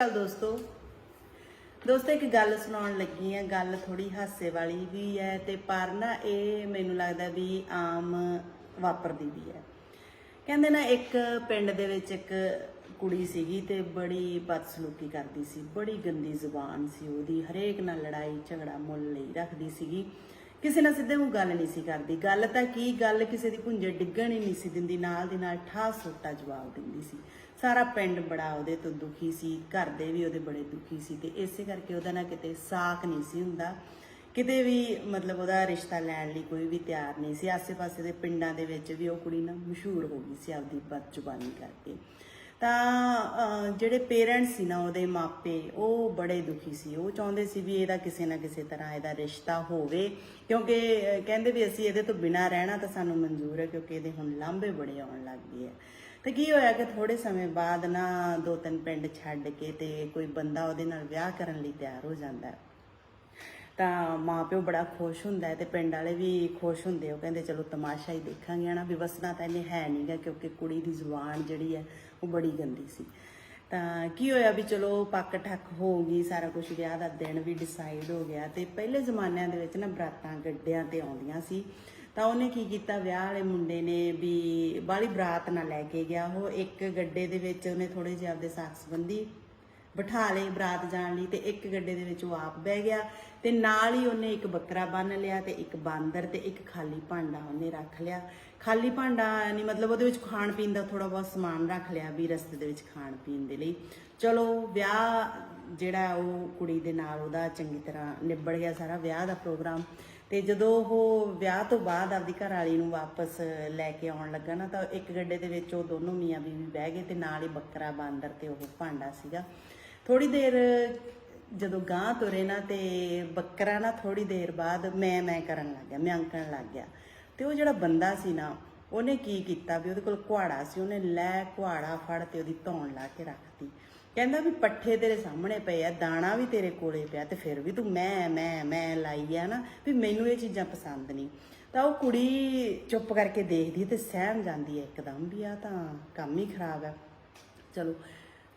ਚੱਲ ਦੋਸਤੋ? ਦੋਸਤੋ, ਇੱਕ ਗੱਲ ਸੁਣਾਉਣ ਲੱਗੀ ਆ, ਗੱਲ ਥੋੜੀ ਹਾਸੇ ਵਾਲੀ ਵੀ ਹੈ ਤੇ ਪਰ ਨਾ ਇਹ ਮੈਨੂੰ ਲੱਗਦਾ ਵੀ ਆਮ ਵਾਪਰਦੀ ਵੀ ਹੈ। ਕਹਿੰਦੇ ਨਾ, ਇੱਕ ਪਿੰਡ ਦੇ ਵਿੱਚ ਇੱਕ ਕੁੜੀ ਸੀਗੀ ਤੇ ਬੜੀ ਬਦਸਲੂਕੀ ਕਰਦੀ ਸੀ, ਬੜੀ ਗੰਦੀ ਜ਼ੁਬਾਨ ਸੀ ਉਹਦੀ, ਹਰੇਕ ਨਾਲ ਲੜਾਈ, ਝਗੜਾ ਮੁੱਲ ਲਈ ਰੱਖਦੀ ਸੀਗੀ। ਕਿਸੇ ਨਾਲ ਸਿੱਧੇ ਮੂੰਹ ਗੱਲ ਨਹੀਂ ਸੀ ਕਰਦੀ। ਗੱਲ ਤਾਂ ਕੀ, ਗੱਲ ਕਿਸੇ ਦੀ ਭੁੰਜੇ ਡਿੱਗਣ ਹੀ ਨਹੀਂ ਸੀ ਦਿੰਦੀ, ਨਾਲ ਦੀ ਨਾਲ ਠਾ ਸੋਟਾ ਜਵਾਬ ਦਿੰਦੀ ਸੀ। ਸਾਰਾ ਪਿੰਡ ਬੜਾ ਉਹਦੇ ਤੋਂ ਦੁਖੀ ਸੀ, ਘਰ ਦੇ ਵੀ ਉਹਦੇ ਬੜੇ ਦੁਖੀ ਸੀ ਤੇ ਇਸੇ ਕਰਕੇ ਉਹਦਾ ਨਾ ਕਿਤੇ ਸਾਕ ਨਹੀਂ ਸੀ ਹੁੰਦਾ। ਕਿਤੇ ਵੀ ਮਤਲਬ ਉਹਦਾ ਰਿਸ਼ਤਾ ਲੈਣ ਲਈ ਕੋਈ ਵੀ ਤਿਆਰ ਨਹੀਂ ਸੀ। ਆਸੇ-ਪਾਸੇ ਦੇ ਪਿੰਡਾਂ ਦੇ ਵਿੱਚ ਵੀ ਉਹ ਕੁੜੀ ਨਾ ਮਸ਼ਹੂਰ ਹੋ ਗਈ ਸੀ ਆਪਦੀ ਬਦਜ਼ੁਬਾਨੀ ਕਰਕੇ। ਤਾਂ ਜਿਹੜੇ ਪੇਰੈਂਟਸ ਸੀ ਨਾ ਉਹਦੇ ਮਾਪੇ, ਉਹ ਬੜੇ ਦੁਖੀ ਸੀ। ਉਹ ਚਾਹੁੰਦੇ ਸੀ ਵੀ ਇਹਦਾ ਕਿਸੇ ਨਾ ਕਿਸੇ ਤਰ੍ਹਾਂ ਇਹਦਾ ਰਿਸ਼ਤਾ ਹੋਵੇ। ਕਿਉਂਕਿ ਕਹਿੰਦੇ ਵੀ ਅਸੀਂ ਇਹਦੇ ਤੋਂ ਬਿਨਾਂ ਰਹਿਣਾ ਤਾਂ ਸਾਨੂੰ ਮਨਜ਼ੂਰ ਹੈ, ਕਿਉਂਕਿ ਇਹਦੇ ਹੁਣ ਲਾਂਭੇ ਬੜੇ ਆਉਣ ਲੱਗ ਗਏ ਆ ਤੇ ਕੀ ਹੋਇਆ ਕਿ ਥੋੜੇ ਸਮੇਂ ਬਾਅਦ ਨਾ ਦੋ ਤਿੰਨ ਪਿੰਡ ਛੱਡ ਕੇ ਤੇ ਕੋਈ ਬੰਦਾ ਉਹਦੇ ਨਾਲ ਵਿਆਹ ਕਰਨ ਲਈ ਤਿਆਰ ਹੋ ਜਾਂਦਾ ਹੈ। ਤਾਂ ਮਾਪਿਓ ਬੜਾ ਖੁਸ਼ ਹੁੰਦਾ ਹੈ ਤੇ ਪਿੰਡ ਵਾਲੇ ਵੀ ਖੁਸ਼ ਹੁੰਦੇ ਉਹ ਕਹਿੰਦੇ, ਚਲੋ ਤਮਾਸ਼ਾ ਹੀ ਦੇਖਾਂਗੇ ਨਾ ਵੀ ਵਸਣਾ ਤਾਂ ਇਹਨੇ ਹੈ ਨਹੀਂਗਾ ਕਿਉਂਕਿ ਕੁੜੀ ਦੀ ਜ਼ੁਬਾਨ ਜਿਹੜੀ ਹੈ ਉਹ ਬੜੀ ਗੰਦੀ ਸੀ। ਤਾਂ ਕੀ ਹੋਇਆ ਵੀ ਚਲੋ ਪੱਕ ਠੱਕ ਹੋ ਗਈ, ਸਾਰਾ ਕੁਝ ਵਿਆਹ ਦਾ ਦਿਨ ਵੀ ਡਿਸਾਈਡ ਹੋ ਗਿਆ ਤੇ ਪਹਿਲੇ ਜ਼ਮਾਨਿਆਂ ਦੇ ਵਿੱਚ ਨਾ ਬਰਾਤਾਂ ਗੱਡਿਆਂ ਤੇ ਆਉਂਦੀਆਂ ਸੀ। ਤਾਂ ਉਹਨੇ ਕੀ ਕੀਤਾ, ਵਿਆਹ ਵਾਲੇ ਮੁੰਡੇ ਨੇ ਵੀ ਬਾਲੀ ਬਰਾਤ ਨਾ ਲੈ ਕੇ ਗਿਆ। ਉਹ ਇੱਕ ਗੱਡੇ ਦੇ ਵਿੱਚ ਉਹਨੇ ਥੋੜੇ ਜਿਹੇ ਆਪਦੇ ਸਾਖ ਸੰਬੰਧੀ ਬਿਠਾ ਲਏ ਬਰਾਤ ਜਾਣ ਲਈ ਤੇ ਇੱਕ ਗੱਡੇ ਦੇ ਵਿੱਚ ਉਹ ਆਪ ਬਹਿ ਗਿਆ ਤੇ ਨਾਲ ਹੀ ਉਹਨੇ ਇੱਕ ਬੱਕਰਾ ਬੰਨ ਲਿਆ ਤੇ ਇੱਕ ਬਾਂਦਰ ਤੇ ਇੱਕ ਖਾਲੀ ਭਾਂਡਾ ਉਹਨੇ ਰੱਖ ਲਿਆ। ਖਾਲੀ ਭਾਂਡਾ ਨਹੀਂ, ਮਤਲਬ ਉਹਦੇ ਵਿੱਚ ਖਾਣ ਪੀਣ ਦਾ ਥੋੜਾ ਬਹੁਤ ਸਮਾਨ ਰੱਖ ਲਿਆ ਵੀ ਰਸਤੇ ਦੇ ਵਿੱਚ ਖਾਣ ਪੀਣ ਦੇ ਲਈ। ਚਲੋ, ਵਿਆਹ ਜਿਹੜਾ ਉਹ ਕੁੜੀ ਦੇ ਨਾਲ ਉਹਦਾ ਚੰਗੀ ਤਰ੍ਹਾਂ ਨਿਬੜ ਗਿਆ ਸਾਰਾ ਵਿਆਹ ਦਾ ਪ੍ਰੋਗਰਾਮ। ਤੇ ਜਦੋਂ ਉਹ ਵਿਆਹ ਤੋਂ ਬਾਅਦ ਆਪਦੀ ਘਰ ਵਾਲੀ ਨੂੰ ਵਾਪਸ ਲੈ ਕੇ ਆਉਣ ਲੱਗਾ ਨਾ, ਤਾਂ ਇੱਕ ਗੱਡੇ ਦੇ ਵਿੱਚ ਉਹ ਦੋਨੋਂ ਮੀਆਂ ਬੀਵੀ ਬਹਿ ਗਏ ਤੇ ਨਾਲ ਹੀ ਬੱਕਰਾ ਬਾਂਦਰ ਤੇ ਉਹ ਭਾਂਡਾ ਸੀਗਾ। ਥੋੜੀ ਦੇਰ ਜਦੋਂ ਗਾਂ ਤੁਰੇ ਨਾ ਤੇ ਬੱਕਰਾ ਨਾ ਥੋੜੀ ਦੇਰ ਬਾਅਦ ਮੈਂ ਮੈਂ ਕਰਨ ਲੱਗ ਗਿਆ, ਮੈਂ ਅੰਕਣ ਲੱਗ ਗਿਆ। ਤੇ ਉਹ ਜਿਹੜਾ ਬੰਦਾ ਸੀ ਨਾ, ਉਹਨੇ ਕੀ ਕੀਤਾ ਵੀ ਉਹਦੇ ਕੋਲ ਕੁਹਾੜਾ ਸੀ, ਉਹਨੇ ਲੈ ਕੁਹਾੜਾ ਫੜ ਤੇ ਉਹਦੀ ਧੌਣ ਲਾ ਕੇ ਰੱਖਤੀ ਕਹਿੰਦਾ ਵੀ ਪੱਠੇ ਤੇਰੇ ਸਾਹਮਣੇ ਪਏ ਆ, ਦਾਣਾ ਵੀ ਤੇਰੇ ਕੋਲੇ ਪਿਆ ਤੇ ਫਿਰ ਵੀ ਤੂੰ ਮੈਂ ਮੈਂ ਮੈਂ ਲਾਈ ਆ ਨਾ, ਵੀ ਮੈਨੂੰ ਇਹ ਚੀਜ਼ਾਂ ਪਸੰਦ ਨਹੀਂ। ਤਾਂ ਉਹ ਕੁੜੀ ਚੁੱਪ ਕਰਕੇ ਦੇਖਦੀ ਤੇ ਸਹਿਮ ਜਾਂਦੀ ਹੈ ਇੱਕਦਮ ਵੀ ਆ ਤਾਂ ਕੰਮ ਹੀ ਖਰਾਬ ਹੈ ਚਲੋ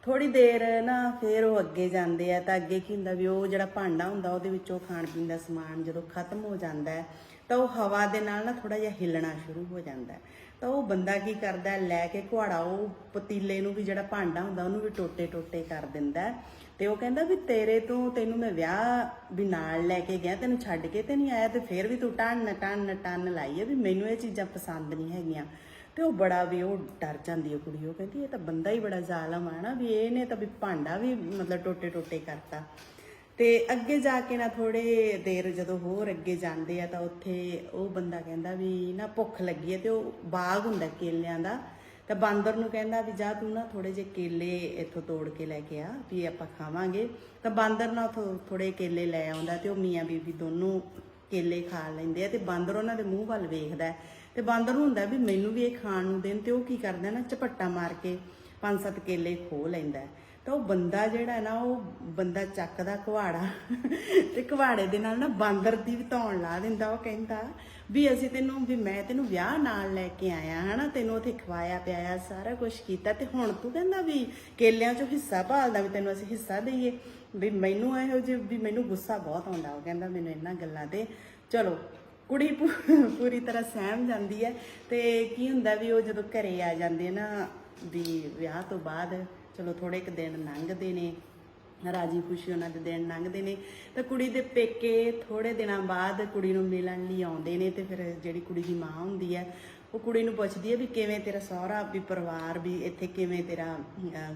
ਥੋੜੀ ਦੇਰ ਨਾ ਫਿਰ ਉਹ ਅੱਗੇ ਜਾਂਦੇ ਆ, ਤਾਂ ਅੱਗੇ ਕੀ ਹੁੰਦਾ ਵੀ ਉਹ ਜਿਹੜਾ ਭਾਂਡਾ ਹੁੰਦਾ ਉਹਦੇ ਵਿੱਚ ਉਹ ਖਾਣ ਪੀਣ ਦਾ ਸਮਾਨ ਜਦੋਂ ਖਤਮ ਹੋ ਜਾਂਦਾ ਹੈ ਤਾਂ ਉਹ ਹਵਾ ਦੇ ਨਾਲ ਨਾ ਥੋੜਾ ਜਿਹਾ ਹਿੱਲਣਾ ਸ਼ੁਰੂ ਹੋ ਜਾਂਦਾ ਤਾਂ ਉਹ ਬੰਦਾ ਕੀ ਕਰਦਾ ਲੈ ਕੇ ਕੁਹਾੜਾ ਉਹ ਪਤੀਲੇ ਨੂੰ ਵੀ ਜਿਹੜਾ ਭਾਂਡਾ ਹੁੰਦਾ, ਉਹਨੂੰ ਵੀ ਟੋਟੇ ਟੋਟੇ ਕਰ ਦਿੰਦਾ ਹੈ। ਤੇ ਉਹ ਕਹਿੰਦਾ ਵੀ ਤੇਰੇ ਤੋਂ ਤੈਨੂੰ ਮੈਂ ਵਿਆਹ ਵੀ ਨਾਲ ਲੈ ਕੇ ਗਿਆ, ਤੈਨੂੰ ਛੱਡ ਕੇ ਤੇ ਨਹੀਂ ਆਇਆ ਤੇ ਫਿਰ ਵੀ ਤੂੰ ਟੰਨ ਟੰਨ ਟੰਨ ਲਾਈ ਹੈ ਵੀ ਮੈਨੂੰ ਇਹ ਚੀਜ਼ਾਂ ਪਸੰਦ ਨਹੀਂ ਹੈਗੀਆਂ। ਤੇ ਉਹ ਬੜਾ ਵੀ ਉਹ ਡਰ ਜਾਂਦੀ ਹੈ ਕੁੜੀ, ਉਹ ਕਹਿੰਦੀ ਇਹ ਤਾਂ ਬੰਦਾ ਹੀ ਬੜਾ ਜ਼ਾਲਮ ਆ ਨਾ, ਵੀ ਇਹਨੇ ਤਾਂ ਵੀ ਭਾਂਡਾ ਵੀ ਮਤਲਬ ਟੋਟੇ ਟੋਟੇ ਕਰਤਾ। ਤੇ ਅੱਗੇ ਜਾ ਕੇ ਨਾ ਥੋੜੇ ਦੇਰ ਜਦੋਂ ਹੋਰ ਅੱਗੇ ਜਾਂਦੇ ਆ ਤਾਂ ਉੱਥੇ ਉਹ ਬੰਦਾ ਕਹਿੰਦਾ ਵੀ ਨਾ ਭੁੱਖ ਲੱਗੀ ਹੈ ਤੇ ਉਹ ਬਾਗ ਹੁੰਦਾ ਕੇਲਿਆਂ ਦਾ, ਤਾਂ ਬਾਂਦਰ ਨੂੰ ਕਹਿੰਦਾ ਵੀ ਜਾ ਤੂੰ ਨਾ ਥੋੜੇ ਜਿਹੇ ਕੇਲੇ ਇੱਥੋਂ ਤੋੜ ਕੇ ਲੈ ਕੇ ਆ ਵੀ ਆਪਾਂ ਖਾਵਾਂਗੇ। ਤਾਂ ਬਾਂਦਰ ਨਾ ਉੱਥੋਂ ਥੋੜੇ ਕੇਲੇ ਲੈ ਆਉਂਦਾ ਤੇ ਉਹ ਮੀਆਂ ਬੀਬੀ ਦੋਨੋਂ ਕੇਲੇ ਖਾ ਲੈਂਦੇ ਆ ਤੇ ਬਾਂਦਰ ਉਹਨਾਂ ਦੇ ਮੂੰਹ ਵੱਲ ਵੇਖਦਾ ਹੈ। ਤੇ ਬਾਂਦਰ ਨੂੰ ਹੁੰਦਾ ਵੀ ਮੈਨੂੰ ਵੀ ਇਹ ਖਾਣ ਨੂੰ ਦੇਣ ਤੇ ਉਹ ਕੀ ਕਰਦਾ ਨਾ ਝਪੱਟਾ ਮਾਰ ਕੇ ਪੰਜ ਸੱਤ ਕੇਲੇ ਖੋ ਲੈਂਦਾ ਤਾਂ ਉਹ ਬੰਦਾ ਜਿਹੜਾ ਨਾ, ਉਹ ਬੰਦਾ ਚੱਕਦਾ ਕੁਹਾੜਾ ਤੇ ਕੁਹਾੜੇ ਦੇ ਨਾਲ ਨਾ ਬਾਂਦਰ ਦੀ ਵੀ ਧੌਣ ਲਾ ਦਿੰਦਾ, ਉਹ ਕਹਿੰਦਾ ਵੀ ਅਸੀਂ ਤੈਨੂੰ, ਵੀ ਮੈਂ ਤੈਨੂੰ ਵਿਆਹ ਨਾਲ ਲੈ ਕੇ ਆਇਆ, ਹਨਾ? ਤੈਨੂੰ ਉੱਥੇ ਖਵਾਇਆ ਪਿਆਇਆ, ਸਾਰਾ ਕੁਝ ਕੀਤਾ ਤੇ ਹੁਣ ਤੂੰ ਕਹਿੰਦਾ ਵੀ ਕੇਲਿਆਂ ਚੋਂ ਹਿੱਸਾ ਭਾਲਦਾ ਵੀ ਤੈਨੂੰ ਅਸੀਂ ਹਿੱਸਾ ਦਈਏ। ਵੀ ਮੈਨੂੰ ਇਹੋ ਜਿਹੀ, ਵੀ ਮੈਨੂੰ ਗੁੱਸਾ ਬਹੁਤ ਆਉਂਦਾ, ਉਹ ਕਹਿੰਦਾ ਮੈਨੂੰ ਇਹਨਾਂ ਗੱਲਾਂ ਤੇ। ਚਲੋ, ਕੁੜੀ ਪੂ- ਪੂਰੀ ਤਰ੍ਹਾਂ ਸਹਿਮ ਜਾਂਦੀ ਹੈ ਤੇ ਕੀ ਹੁੰਦਾ ਵੀ ਉਹ ਜਦੋਂ ਘਰੇ ਆ ਜਾਂਦੇ ਨਾ, ਵੀ ਵਿਆਹ ਤੋਂ ਬਾਅਦ ਚਲੋ ਥੋੜੇ ਕੁ ਦਿਨ ਲੰਘਦੇ ਨੇ, ਰਾਜੀ ਖੁਸ਼ੀ ਉਹਨਾਂ ਦੇ ਦਿਨ ਲੰਘਦੇ ਨੇ, ਤਾਂ ਕੁੜੀ ਦੇ ਪੇਕੇ ਥੋੜੇ ਦਿਨਾਂ ਬਾਅਦ ਕੁੜੀ ਨੂੰ ਮਿਲਣ ਲਈ ਆਉਂਦੇ ਨੇ ਤੇ ਫਿਰ ਜਿਹੜੀ ਕੁੜੀ ਦੀ ਮਾਂ ਹੁੰਦੀ ਹੈ, ਉਹ ਕੁੜੀ ਨੂੰ ਪੁੱਛਦੀ ਹੈ ਵੀ ਕਿਵੇਂ ਤੇਰਾ ਸਹੁਰਾ, ਵੀ ਪਰਿਵਾਰ, ਵੀ ਇੱਥੇ ਕਿਵੇਂ ਤੇਰਾ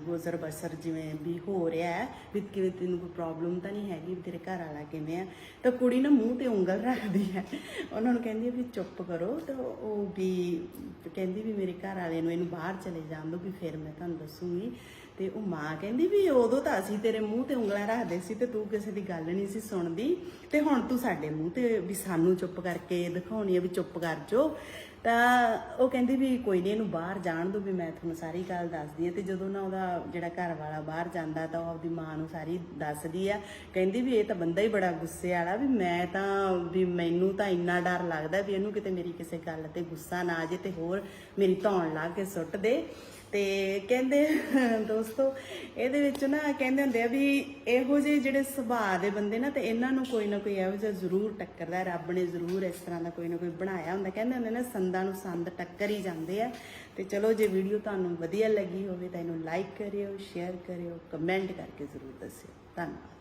ਗੁਜ਼ਰ ਬਸਰ ਜਿਵੇਂ ਵੀ ਹੋ ਰਿਹਾ ਹੈ, ਵੀ ਕਿਵੇਂ ਤੈਨੂੰ ਕੋਈ ਪ੍ਰੋਬਲਮ ਤਾਂ ਨਹੀਂ ਹੈਗੀ, ਵੀ ਤੇਰੇ ਘਰ ਵਾਲਾ ਕਿਵੇਂ ਆ ਤਾਂ ਕੁੜੀ ਨਾ ਮੂੰਹ ਤੇ ਉਂਗਲ ਰੱਖਦੀ ਹੈ, ਉਹਨਾਂ ਨੂੰ ਕਹਿੰਦੀ ਹੈ ਵੀ ਚੁੱਪ ਕਰੋ, ਤਾਂ ਉਹ ਵੀ ਕਹਿੰਦੀ ਵੀ ਮੇਰੇ ਘਰ ਵਾਲੇ ਨੂੰ ਇਹਨੂੰ ਬਾਹਰ ਚਲੇ ਜਾਣ ਦਿਓ, ਵੀ ਫਿਰ ਮੈਂ ਤੁਹਾਨੂੰ ਦੱਸੂਗੀ। ਤੇ ਉਹ ਮਾਂ ਕਹਿੰਦੀ ਵੀ ਉਦੋਂ ਤਾਂ ਅਸੀਂ ਤੇਰੇ ਮੂੰਹ ਤੇ ਉਂਗਲਾਂ ਰੱਖਦੇ ਸੀ ਤੇ ਤੂੰ ਕਿਸੇ ਦੀ ਗੱਲ ਨਹੀਂ ਸੀ ਸੁਣਦੀ। ਤੇ ਹੁਣ ਤੂੰ ਸਾਡੇ ਮੂੰਹ ਤੇ ਵੀ ਸਾਨੂੰ ਚੁੱਪ ਕਰਕੇ ਦਿਖਾਉਣੀ ਆ ਵੀ ਚੁੱਪ ਕਰ ਜੋ ਤਾਂ ਉਹ ਕਹਿੰਦੀ ਵੀ ਕੋਈ ਨਹੀਂ, ਇਹਨੂੰ ਬਾਹਰ ਜਾਣ ਦੋ ਵੀ ਮੈਂ ਤੁਹਾਨੂੰ ਸਾਰੀ ਗੱਲ ਦੱਸਦੀ ਆ। ਤੇ ਜਦੋਂ ਨਾ ਉਹਦਾ ਜਿਹੜਾ ਘਰ ਵਾਲਾ ਬਾਹਰ ਜਾਂਦਾ ਤਾਂ ਉਹ ਆਪਦੀ ਮਾਂ ਨੂੰ ਸਾਰੀ ਦੱਸਦੀ ਆ। ਕਹਿੰਦੀ ਵੀ ਇਹ ਤਾਂ ਬੰਦਾ ਹੀ ਬੜਾ ਗੁੱਸੇ ਵਾਲਾ ਵੀ ਮੈਂ ਤਾਂ ਵੀ ਮੈਨੂੰ ਤਾਂ ਇੰਨਾ ਡਰ ਲੱਗਦਾ ਵੀ ਇਹਨੂੰ ਕਿਤੇ ਮੇਰੀ ਕਿਸੇ ਗੱਲ ਤੇ ਗੁੱਸਾ ਨਾ ਆ ਜੇ ਤੇ ਹੋਰ ਮੇਰੀ ਧੌਣ ਲਾ ਕੇ ਸੁੱਟ ਦੇ। ਤੇ ਕਹਿੰਦੇ, ਦੋਸਤੋ, ਇਹਦੇ ਵਿੱਚ ਨਾ ਕਹਿੰਦੇ ਹੁੰਦੇ ਆ ਵੀ ਇਹੋ ਜਿਹੇ ਜਿਹੜੇ ਸੁਭਾਅ ਦੇ ਬੰਦੇ ਨਾ ਤੇ ਇਹਨਾਂ ਨੂੰ ਕੋਈ ਨਾ ਕੋਈ ਇਹੋ ਜਿਹਾ ਜ਼ਰੂਰ ਟੱਕਰਦਾ, ਰੱਬ ਨੇ ਜ਼ਰੂਰ ਇਸ ਤਰ੍ਹਾਂ ਦਾ ਕੋਈ ਨਾ ਕੋਈ ਬਣਾਇਆ ਹੁੰਦਾ। ਕਹਿੰਦੇ ਹੁੰਦੇ ਨਾ, ਸੰਦਾਂ ਨੂੰ ਸੰਦ ਟੱਕਰ ਹੀ ਜਾਂਦੇ ਆ। ਤੇ ਚਲੋ, ਜੇ ਵੀਡੀਓ ਤੁਹਾਨੂੰ ਵਧੀਆ ਲੱਗੀ ਹੋਵੇ ਤਾਂ ਇਹਨੂੰ ਲਾਈਕ ਕਰਿਓ ਸ਼ੇਅਰ ਕਰਿਓ ਕਮੈਂਟ ਕਰਕੇ ਜ਼ਰੂਰ ਦੱਸਿਓ। ਧੰਨਵਾਦ।